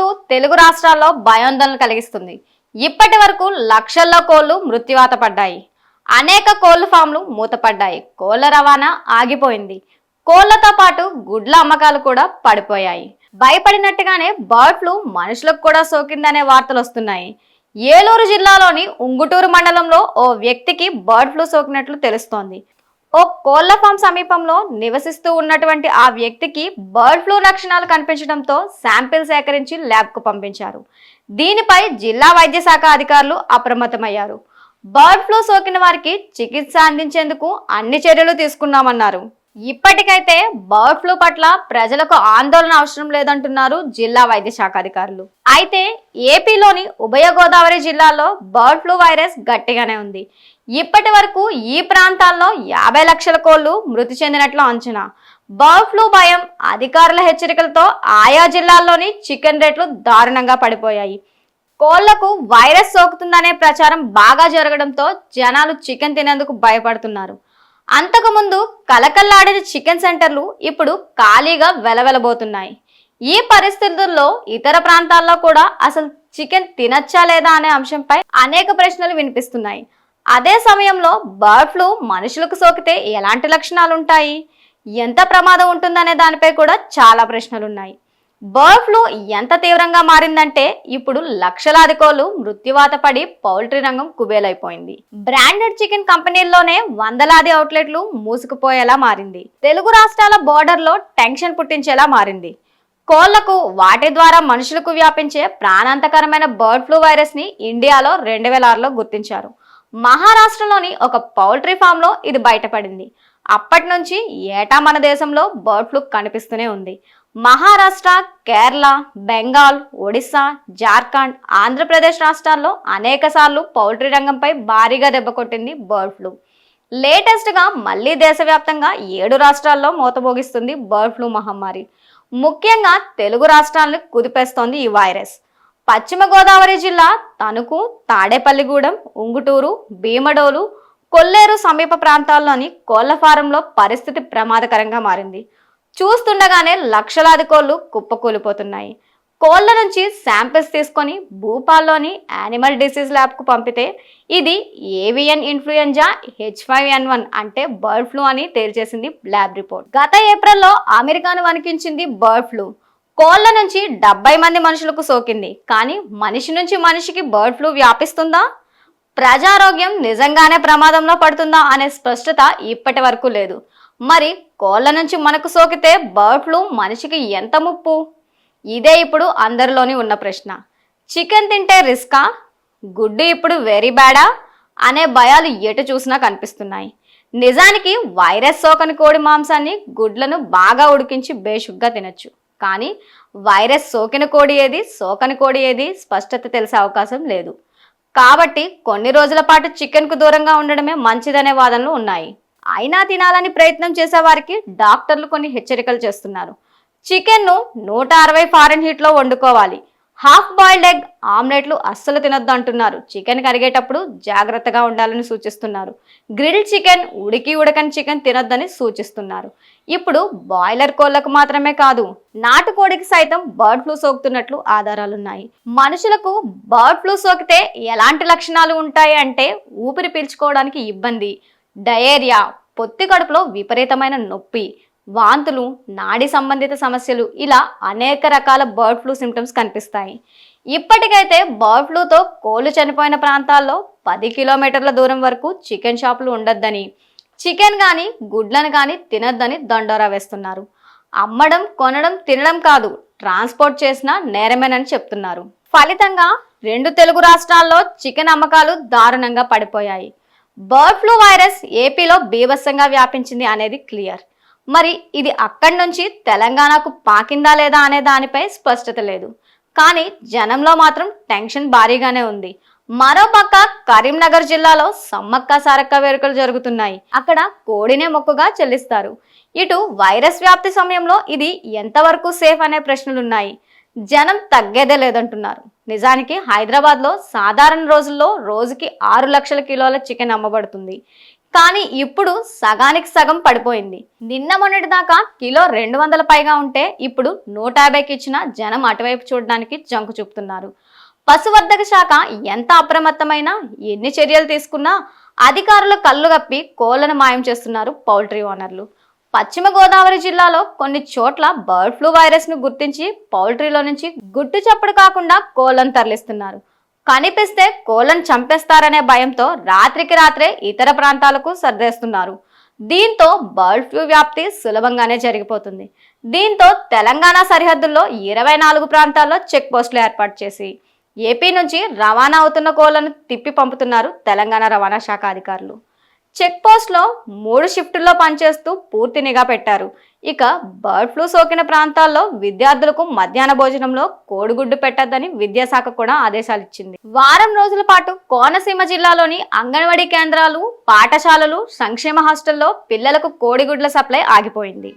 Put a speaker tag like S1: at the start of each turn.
S1: Flu Telugu రాష్ట్రాల్లో భయాందోళన కలిగిస్తుంది. ఇప్పటి వరకు లక్షల్లో కోళ్ళు మృత్యువాత పడ్డాయి. అనేక కోళ్ళ ఫామ్లు మూతపడ్డాయి. కోళ్ళ రవాణా ఆగిపోయింది. కోళ్ళతో పాటు గుడ్ల అమ్మకాలు కూడా పడిపోయాయి. భయపడినట్టుగానే బర్డ్ ఫ్లూ మనుషులకు కూడా సోకిందనే వార్తలు వస్తున్నాయి. ఏలూరు జిల్లాలోని ఉంగుటూరు మండలంలో ఓ వ్యక్తికి బర్డ్ ఫ్లూ సోకినట్లు తెలుస్తోంది. ఓ కోళ్ళ ఫామ్ సమీపంలో నివసిస్తూ ఉన్నటువంటి ఆ వ్యక్తికి బర్డ్ ఫ్లూ లక్షణాలు కనిపించడంతో శాంపిల్ సేకరించి ల్యాబ్కు పంపించారు. దీనిపై జిల్లా వైద్య శాఖ అధికారులు అప్రమత్తమయ్యారు. బర్డ్ ఫ్లూ సోకిన వారికి చికిత్స అందించేందుకు అన్ని చర్యలు తీసుకున్నామన్నారు. ఇప్పటికైతే బర్డ్ ఫ్లూ పట్ల ప్రజలకు ఆందోళన అవసరం లేదంటున్నారు జిల్లా వైద్య శాఖ అధికారులు. అయితే ఏపీలోని ఉభయ గోదావరి జిల్లాలో బర్డ్ ఫ్లూ వైరస్ గట్టిగానే ఉంది. ఇప్పటి వరకు ఈ ప్రాంతాల్లో యాభై లక్షల కోళ్ళు మృతి చెందినట్లు అంచనా. బర్డ్ ఫ్లూ భయం అధికారుల హెచ్చరికలతో ఆయా జిల్లాల్లోని చికెన్ రేట్లు దారుణంగా పడిపోయాయి. కోళ్ళకు వైరస్ సోకుతుందనే ప్రచారం బాగా జరగడంతో జనాలు చికెన్ తినేందుకు భయపడుతున్నారు. అంతకుముందు కలకల్లాడిన చికెన్ సెంటర్లు ఇప్పుడు ఖాళీగా వెలవెలబోతున్నాయి. ఈ పరిస్థితుల్లో ఇతర ప్రాంతాల్లో కూడా అసలు చికెన్ తినచ్చా లేదా అనే అంశంపై అనేక ప్రశ్నలు వినిపిస్తున్నాయి. అదే సమయంలో బర్డ్ ఫ్లూ మనుషులకు సోకితే ఎలాంటి లక్షణాలు ఉంటాయి ఎంత ప్రమాదం ఉంటుందనే దానిపై కూడా చాలా ప్రశ్నలున్నాయి. బర్డ్ ఫ్లూ ఎంత తీవ్రంగా మారిందంటే ఇప్పుడు లక్షలాది కోళ్ళు మృత్యువాత పడి పౌల్ట్రీ రంగం కుబేలైపోయింది. బ్రాండెడ్ చికెన్ కంపెనీల్లోనే వందలాది అవుట్లెట్లు మూసుకుపోయేలా మారింది. తెలుగు రాష్ట్రాల బోర్డర్లో టెన్షన్ పుట్టించేలా మారింది. కోళ్ళకు వాటి ద్వారా మనుషులకు వ్యాపించే ప్రాణాంతకరమైన బర్డ్ ఫ్లూ వైరస్ని ఇండియాలో రెండు వేల ఆరులో గుర్తించారు. మహారాష్ట్రలోని ఒక పౌల్ట్రీ ఫామ్లో ఇది బయటపడింది. అప్పటి నుంచి ఏటా మన దేశంలో బర్డ్ ఫ్లూ కనిపిస్తూనే ఉంది. మహారాష్ట్ర కేరళ బెంగాల్ ఒడిశా జార్ఖండ్ ఆంధ్రప్రదేశ్ రాష్ట్రాల్లో అనేక సార్లు పౌల్ట్రీ రంగంపై భారీగా దెబ్బ కొట్టింది బర్డ్ ఫ్లూ. లేటెస్ట్గా మళ్ళీ దేశవ్యాప్తంగా ఏడు రాష్ట్రాల్లో మోతబోగిస్తుంది బర్డ్ ఫ్లూ మహమ్మారి. ముఖ్యంగా తెలుగు రాష్ట్రాలను కుదిపేస్తోంది ఈ వైరస్. పశ్చిమ గోదావరి జిల్లా తణుకు తాడేపల్లిగూడెం ఉంగుటూరు భీమడోలు కొల్లేరు సమీప ప్రాంతాల్లోని కోళ్ళ ఫారంలో పరిస్థితి ప్రమాదకరంగా మారింది. చూస్తుండగానే లక్షలాది కోళ్ళు కుప్పకూలిపోతున్నాయి. కోళ్ళ నుంచి శాంపిల్స్ తీసుకొని భూపాల్లోని యానిమల్ డిసీజ్ ల్యాబ్కు పంపితే ఇది avian influenza H five N one అంటే బర్డ్ ఫ్లూ అని తేల్చేసింది ల్యాబ్ రిపోర్ట్. గత ఏప్రిల్లో అమెరికాను వణికించింది బర్డ్ ఫ్లూ. కోళ్ళ నుంచి డెబ్బై మంది మనుషులకు సోకింది. కానీ మనిషి నుంచి మనిషికి బర్డ్ ఫ్లూ వ్యాపిస్తుందా? ప్రజారోగ్యం నిజంగానే ప్రమాదంలో పడుతుందా అనే స్పష్టత ఇప్పటి వరకు లేదు. మరి కోళ్ళ నుంచి మనకు సోకితే బర్డ్ ఫ్లూ మనిషికి ఎంత ముప్పు? ఇదే ఇప్పుడు అందరిలోని ఉన్న ప్రశ్న. చికెన్ తింటే రిస్కా? గుడ్డు ఇప్పుడు వెరీ బ్యాడా అనే భయాలు ఎటు చూసినా కనిపిస్తున్నాయి. నిజానికి వైరస్ సోకని కోడి మాంసాన్ని గుడ్లను బాగా ఉడికించి బేషుగ్గా తినచ్చు. కానీ వైరస్ సోకిన కోడి ఏది సోకని కోడి ఏది స్పష్టత తెలిసే అవకాశం లేదు. కాబట్టి కొన్ని రోజుల పాటు చికెన్కు దూరంగా ఉండడమే మంచిదనే వాదనలు ఉన్నాయి. అయినా తినాలని ప్రయత్నం చేసే వారికి డాక్టర్లు కొన్ని హెచ్చరికలు చేస్తున్నారు. చికెన్ను నూట అరవై ఫారెన్ హీట్లో వండుకోవాలి. హాఫ్ బాయిల్డ్ ఎగ్ ఆమ్లెట్లు అస్సలు తినొద్దు అంటున్నారు. చికెన్ కరిగేటప్పుడు జాగ్రత్తగా ఉండాలని సూచిస్తున్నారు. గ్రిల్ చికెన్ ఉడికి ఉడకని చికెన్ తినొద్దని సూచిస్తున్నారు. ఇప్పుడు బాయిలర్ కోళ్ళకు మాత్రమే కాదు నాటుకోడికి సైతం బర్డ్ ఫ్లూ సోకుతున్నట్లు ఆధారాలున్నాయి. మనుషులకు బర్డ్ ఫ్లూ సోకితే ఎలాంటి లక్షణాలు ఉంటాయి అంటే ఊపిరి పీల్చుకోవడానికి ఇబ్బంది. డయేరియా పొత్తి కడుపులో విపరీతమైన నొప్పి వాంతులు నాడి సంబంధిత సమస్యలు ఇలా అనేక రకాల బర్డ్ ఫ్లూ సిమ్టమ్స్ కనిపిస్తాయి. ఇప్పటికైతే బర్డ్ ఫ్లూతో కోళ్ళు చనిపోయిన ప్రాంతాల్లో పది కిలోమీటర్ల దూరం వరకు చికెన్ షాపులు ఉండొద్దని చికెన్ కానీ గుడ్లను కానీ తినొద్దని దండోరా వేస్తున్నారు. అమ్మడం కొనడం తినడం కాదు ట్రాన్స్పోర్ట్ చేసిన నేరమేనని చెప్తున్నారు. ఫలితంగా రెండు తెలుగు రాష్ట్రాల్లో చికెన్ అమ్మకాలు దారుణంగా పడిపోయాయి. బర్డ్ ఫ్లూ వైరస్ ఏపీలో బీభత్సంగా వ్యాపించింది అనేది క్లియర్. మరి ఇది అక్కడి నుంచి తెలంగాణకు పాకిందా లేదా అనే దానిపై స్పష్టత లేదు. కానీ జనంలో మాత్రం టెన్షన్ భారీగానే ఉంది. మరోపక్క కరీంనగర్ జిల్లాలో సమ్మక్క సారక్క వేడుకలు జరుగుతున్నాయి. అక్కడ కోడినే మొక్కుగా చెల్లిస్తారు. ఇటు వైరస్ వ్యాప్తి సమయంలో ఇది ఎంతవరకు సేఫ్ అనే ప్రశ్నలున్నాయి. జనం తగ్గేదే లేదంటున్నారు. నిజానికి హైదరాబాద్లో సాధారణ రోజుల్లో రోజుకి ఆరు లక్షల కిలోల చికెన్ అమ్మబడుతుంది. కానీ ఇప్పుడు సగానికి సగం పడిపోయింది. నిన్న మొన్నటి దాకా కిలో రెండు వందల పైగా ఉంటే ఇప్పుడు నూట యాభైకి ఇచ్చిన జనం అటువైపు చూడడానికి జంకు చూపుతున్నారు. పశువర్ధక శాఖ ఎంత అప్రమత్తమైనా ఎన్ని చర్యలు తీసుకున్నా అధికారులు కళ్ళు కప్పి కోళ్ళను మాయం చేస్తున్నారు పౌల్ట్రీ ఓనర్లు. పశ్చిమ గోదావరి జిల్లాలో కొన్ని చోట్ల బర్డ్ ఫ్లూ వైరస్ను గుర్తించి పౌల్ట్రీలో నుంచి గుట్టు చప్పుడు కాకుండా కోళ్ళను తరలిస్తున్నారు. కనిపిస్తే కోళ్ళను చంపేస్తారనే భయంతో రాత్రికి రాత్రే ఇతర ప్రాంతాలకు సర్దేస్తున్నారు. దీంతో బర్డ్ ఫ్లూ వ్యాప్తి సులభంగానే జరిగిపోతుంది. దీంతో తెలంగాణ సరిహద్దుల్లో ఇరవై నాలుగు ప్రాంతాల్లో చెక్ పోస్టులు ఏర్పాటు చేసి ఏపీ నుంచి రవాణా అవుతున్న కోళ్ళను తిప్పి పంపుతున్నారు తెలంగాణ రవాణా శాఖ అధికారులు. చెక్ పోస్ట్లో మూడు షిఫ్టుల్లో పనిచేస్తూ పూర్తి నిఘా పెట్టారు. ఇక బర్డ్ ఫ్లూ సోకిన ప్రాంతాల్లో విద్యార్థులకు మధ్యాహ్న భోజనంలో కోడిగుడ్డు పెట్టద్దని విద్యాశాఖ కూడా ఆదేశాలు ఇచ్చింది. వారం రోజుల పాటు కోనసీమ జిల్లాలోని అంగన్వాడీ కేంద్రాలు పాఠశాలలు సంక్షేమ హాస్టల్లో పిల్లలకు కోడిగుడ్ల సప్లై ఆగిపోయింది.